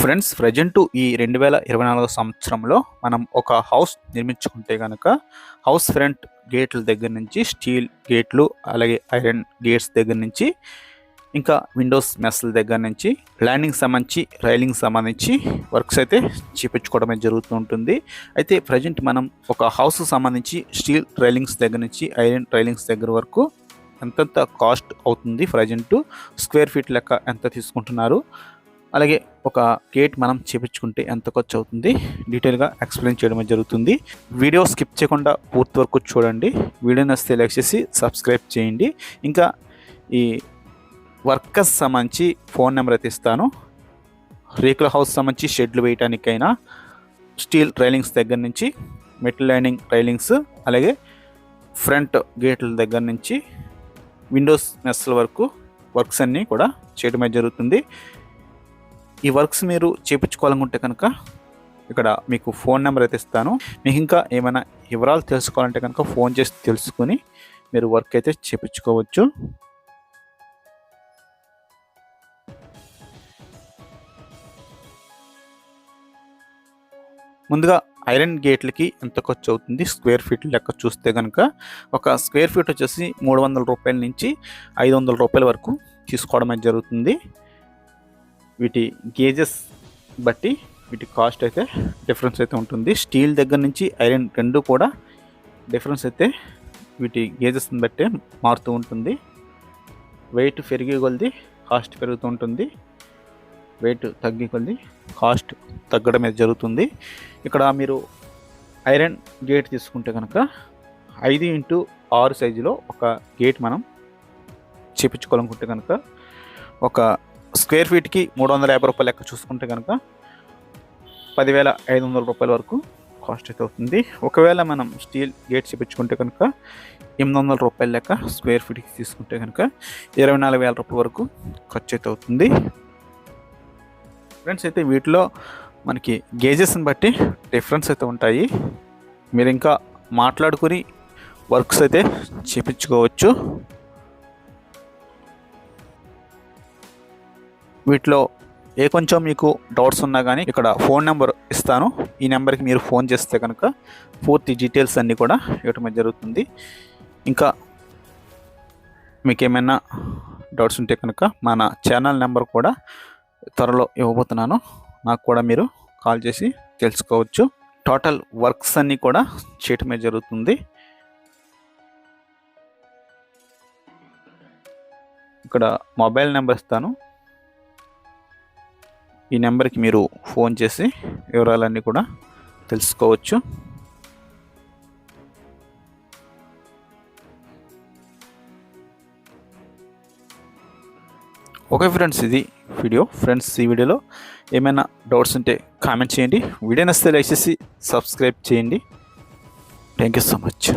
Friends present ఈ రెండు వేల ఇరవై నాలుగో సంవత్సరంలో మనం ఒక హౌస్ నిర్మించుకుంటే కనుక హౌస్ ఫ్రంట్ గేట్ల దగ్గర నుంచి స్టీల్ గేట్లు అలాగే ఐరన్ గేట్స్ దగ్గర నుంచి ఇంకా విండోస్ మెస్ల దగ్గర నుంచి ల్యాండింగ్ సంబంధించి రైలింగ్ సంబంధించి వర్క్స్ అయితే చేపించుకోవడమే జరుగుతూ ఉంటుంది. అయితే ప్రజెంట్ మనం ఒక హౌస్ సంబంధించి స్టీల్ రైలింగ్స్ దగ్గర నుంచి ఐరన్ రైలింగ్స్ దగ్గర వరకు ఎంతెంత కాస్ట్ అవుతుంది ప్రజెంట్? స్క్వేర్ ఫీట్ లెక్క ఎంత తీసుకుంటున్నారు? అలాగే ఒక గేట్ మనం చేపించుకుంటే ఎంత ఖర్చు అవుతుంది? డీటెయిల్గా ఎక్స్ప్లెయిన్ చేయడం జరుగుతుంది. వీడియో స్కిప్ చేయకుండా పూర్తి వరకు చూడండి. వీడియో నచ్చితే లైక్ చేసి సబ్స్క్రైబ్ చేయండి. ఇంకా ఈ వర్కర్స్ సంబంధించి ఫోన్ నెంబర్ అయితే ఇస్తాను. రేకుల హౌస్ సంబంధించి షెడ్లు వేయటానికైనా స్టీల్ రైలింగ్స్ దగ్గర నుంచి మెటల్ లైనింగ్ రైలింగ్స్ అలాగే ఫ్రంట్ గేట్ల దగ్గర నుంచి విండోస్ మెస్ల వరకు వర్క్స్ అన్నీ కూడా చేయడమే జరుగుతుంది. ఈ వర్క్స్ మీరు చేయించుకోవాలనుకుంటే కనుక ఇక్కడ మీకు ఫోన్ నెంబర్ అయితే ఇస్తాను. మీకు ఇంకా ఏమైనా వివరాలు తెలుసుకోవాలంటే కనుక ఫోన్ చేసి తెలుసుకొని మీరు వర్క్ అయితే చేయించుకోవచ్చు ముందుగా ఐరన్ గేట్లకి ఎంత ఖర్చు అవుతుంది? స్క్వేర్ ఫీట్ లెక్క చూస్తే కనుక ఒక స్క్వేర్ ఫీట్ వచ్చేసి మూడు వందల రూపాయల నుంచి ఐదు వందల రూపాయల వరకు తీసుకోవడం జరుగుతుంది. వీటి గేజెస్ బట్టి వీటి కాస్ట్ అయితే డిఫరెన్స్ అయితే ఉంటుంది. స్టీల్ దగ్గర నుంచి ఐరన్ రెండు కూడా డిఫరెన్స్ అయితే వీటి గేజెస్ని బట్టే మారుతూ ఉంటుంది. వెయిట్ పెరిగే కొలది కాస్ట్ పెరుగుతూ ఉంటుంది. వెయిట్ తగ్గే కొలది కాస్ట్ తగ్గడం అయితే జరుగుతుంది. ఇక్కడ మీరు ఐరన్ గేట్ తీసుకుంటే కనుక ఐదు ఇంటూ ఆరు సైజులో ఒక గేట్ మనం చేపించుకోవాలనుకుంటే కనుక ఒక స్క్వేర్ ఫీట్కి మూడు వందల యాభై రూపాయలు లెక్క చూసుకుంటే కనుక పదివేల ఐదు వందల రూపాయల వరకు కాస్ట్ అయితే అవుతుంది. ఒకవేళ మనం స్టీల్ గేట్ చేపించుకుంటే కనుక ఎనిమిది వందల రూపాయల లెక్క స్క్వేర్ ఫీట్కి తీసుకుంటే కనుక ఇరవై నాలుగు వేల రూపాయల వరకు ఖర్చు అయితే అవుతుంది. ఫ్రెండ్స్ అయితే వీటిలో మనకి గేజెస్ని బట్టి డిఫరెన్స్ అయితే ఉంటాయి. మీరు ఇంకా మాట్లాడుకుని వర్క్స్ అయితే చేపించుకోవచ్చు. వీటిలో ఏ కొంచెం మీకు డౌట్స్ ఉన్నా కానీ ఇక్కడ ఫోన్ నెంబర్ ఇస్తాను. ఈ నెంబర్కి మీరు ఫోన్ చేస్తే కనుక పూర్తి డీటెయిల్స్ అన్నీ కూడా ఇవ్వటం జరుగుతుంది. ఇంకా మీకు ఏమైనా డౌట్స్ ఉంటే కనుక మన ఛానల్ నెంబర్ కూడా త్వరలో ఇవ్వబోతున్నాను. నాకు కూడా మీరు కాల్ చేసి తెలుసుకోవచ్చు. టోటల్ వర్క్స్ అన్నీ కూడా చేయటమే జరుగుతుంది. ఇక్కడ మొబైల్ నెంబర్ ఇస్తాను. ఈ నెంబర్కి మీరు ఫోన్ చేసి వివరాలన్నీ కూడా తెలుసుకోవచ్చు. ఓకే ఫ్రెండ్స్ ఇది వీడియో. ఫ్రెండ్స్ ఈ వీడియోలో ఏమైనా డౌట్స్ ఉంటే కామెంట్ చేయండి. వీడియో నచ్చితే లైక్ చేసి సబ్స్క్రైబ్ చేయండి. Thank you so much.